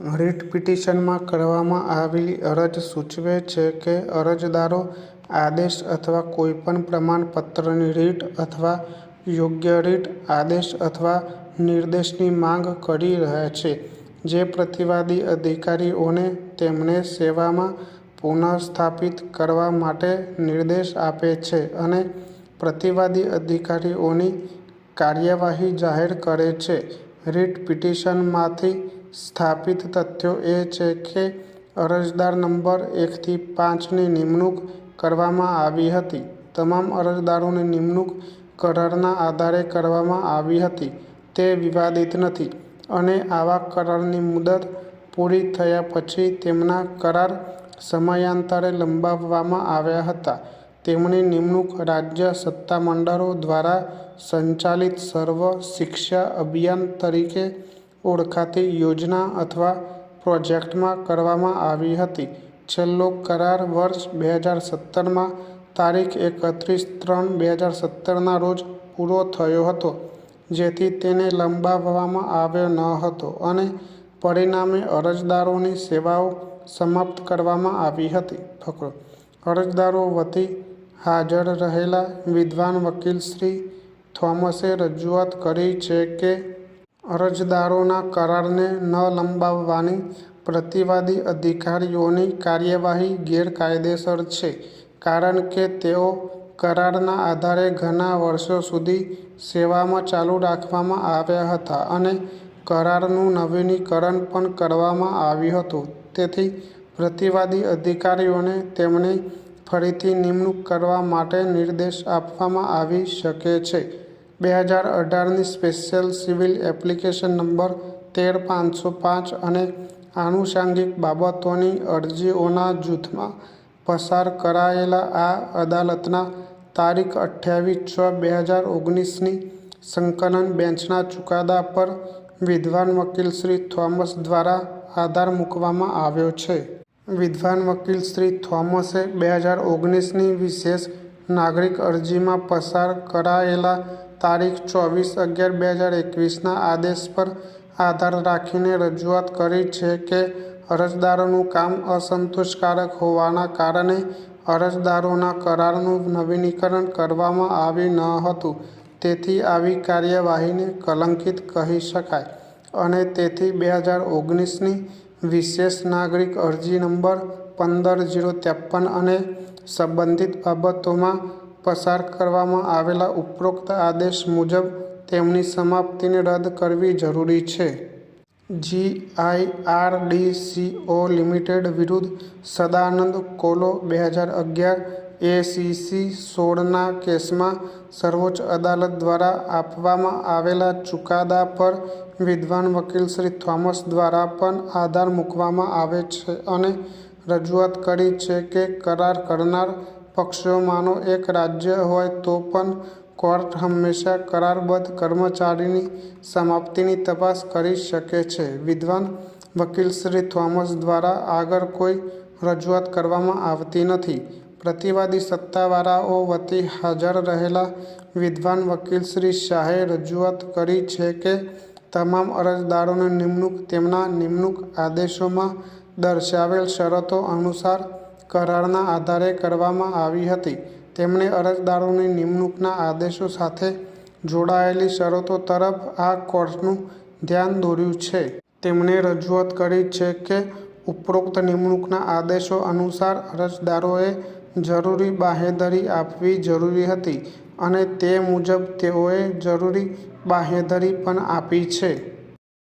રીટ પિટિશનમાં કરવામાં આવેલી અરજ સૂચવે છે કે અરજદારો આદેશ અથવા કોઈપણ પ્રમાણપત્રની રીટ અથવા યોગ્ય રીટ, આદેશ અથવા નિર્દેશની માંગ કરી રહ્યા છે જે પ્રતિવાદી અધિકારીઓને તેમને સેવામાં પુનઃસ્થાપિત કરવા માટે નિર્દેશ આપે છે અને પ્રતિવાદી અધિકારીઓની કાર્યવાહી જાહેર કરે છે. રીટ પિટિશનમાંથી સ્થાપિત તથ્યો એ છે કે અરજદાર નંબર એકથી પાંચની નિમણૂક કરવામાં આવી હતી. તમામ અરજદારોની નિમણૂક કરારના આધારે કરવામાં આવી હતી તે વિવાદિત નથી, અને આવા કરારની મુદત પૂરી થયા પછી તેમના કરાર સમયાંતરે લંબાવવામાં આવ્યા હતા. તેમની નિમણૂક રાજ્ય સત્તામંડળો દ્વારા સંચાલિત સર્વ શિક્ષા અભિયાન તરીકે ઓળખાતી યોજના અથવા પ્રોજેક્ટમાં કરવામાં આવી હતી. છેલ્લો કરાર વર્ષ બે હજાર સત્તરમાં તારીખ એકત્રીસ ત્રણ બે હજાર સત્તરના રોજ પૂરો થયો હતો, જેથી તેને લંબાવવામાં આવ્યો ન હતો અને પરિણામે અરજદારોની સેવાઓ સમાપ્ત કરવામાં આવી હતી. ફકરો: અરજદારો વતી હાજર રહેલા વિદ્વાન વકીલ શ્રી થોમસે રજૂઆત કરી છે કે અરજદારોના કરારને ન લંબાવવાની પ્રતિવાદી અધિકારીઓની કાર્યવાહી ગેરકાયદેસર છે, કારણ કે તેઓ કરારના આધારે ઘણા વર્ષો સુધી સેવામાં ચાલુ રાખવામાં આવ્યા હતા અને કરારનું નવીનીકરણ પણ કરવામાં આવ્યું હતું. તેથી પ્રતિવાદી અધિકારીઓને તેમને ફરીથી નિમણૂક કરવા માટે નિર્દેશ આપવામાં આવી શકે છે. બે હજાર અઢારની સ્પેશિયલ સિવિલ એપ્લિકેશન નંબર તેર પાંચસો પાંચ અને આનુષાંગિક બાબતોની અરજીઓના જૂથમાં પસાર કરાયેલા આ અદાલતના તારીખ અઠ્યાવીસ છ બે હજાર ઓગણીસની સંકલન બેન્ચના ચુકાદા પર વિદ્વાન વકીલ શ્રી થોમસ દ્વારા આધાર મૂકવામાં આવ્યો છે. વિદ્વાન વકીલ શ્રી થોમસે બે હજાર ઓગણીસની વિશેષ નાગરિક અરજીમાં પસાર કરાયેલા તારીખ ચોવીસ અગિયાર બે હજાર એકવીસના આદેશ પર આધાર રાખીને રજૂઆત કરી છે કે અરજદારોનું કામ અસંતોષકારક હોવાના કારણે અરજદારોના કરારનું નવીનીકરણ કરવામાં આવ્યું ન હતું, તેથી આવી કાર્યવાહીને કલંકિત કહી શકાય. અને તેથી બે હજાર ઓગણીસની વિશેષ નાગરિક અરજી નંબર પંદર જીરો ત્રેપન અને સંબંધિત બાબતોમાં પસાર કરવામાં આવેલા ઉપરોક્ત આદેશ મુજબ તેમની સમાપ્તિને રદ કરવી જરૂરી છે. જી.આઈ.આર.ડી.સી.ઓ. લિમિટેડ વિરુદ્ધ સદાનંદ કોલો બે હજાર અગિયાર એ.સી.સી. સોળના કેસમાં સર્વોચ્ચ અદાલત દ્વારા આપવામાં આવેલા ચુકાદા પર વિદ્વાન વકીલ શ્રી થોમસ દ્વારા પણ આધાર મૂકવામાં આવે છે અને રજૂઆત કરી છે કે કરાર કરનાર પક્ષોમાંનો એક રાજ્ય હોય તો પણ કોર્ટ હંમેશા કરારબદ્ધ કર્મચારીની સમાપ્તિની તપાસ કરી શકે છે. વિદ્વાન વકીલ શ્રી થોમસ દ્વારા આગળ કોઈ રજૂઆત કરવામાં આવતી નથી. પ્રતિવાદી સત્તાવાળાઓ વતી હાજર રહેલા વિદ્વાન વકીલ શ્રી શાહે રજૂઆત કરી છે કે તમામ અરજદારોની નિમણૂક તેમના નિમણૂક આદેશોમાં દર્શાવેલ શરતો અનુસાર કરારના આધારે કરવામાં આવી હતી. તેમણે અરજદારોની નિમણૂકના આદેશો સાથે જોડાયેલી શરતો તરફ આ કોર્ટનું ધ્યાન દોર્યું છે. તેમણે રજૂઆત કરી છે કે ઉપરોક્ત નિમણૂકના આદેશો અનુસાર અરજદારોએ જરૂરી બાહેધરી આપવી જરૂરી હતી અને તે મુજબ તેઓએ જરૂરી બાહેધરી પણ આપી છે.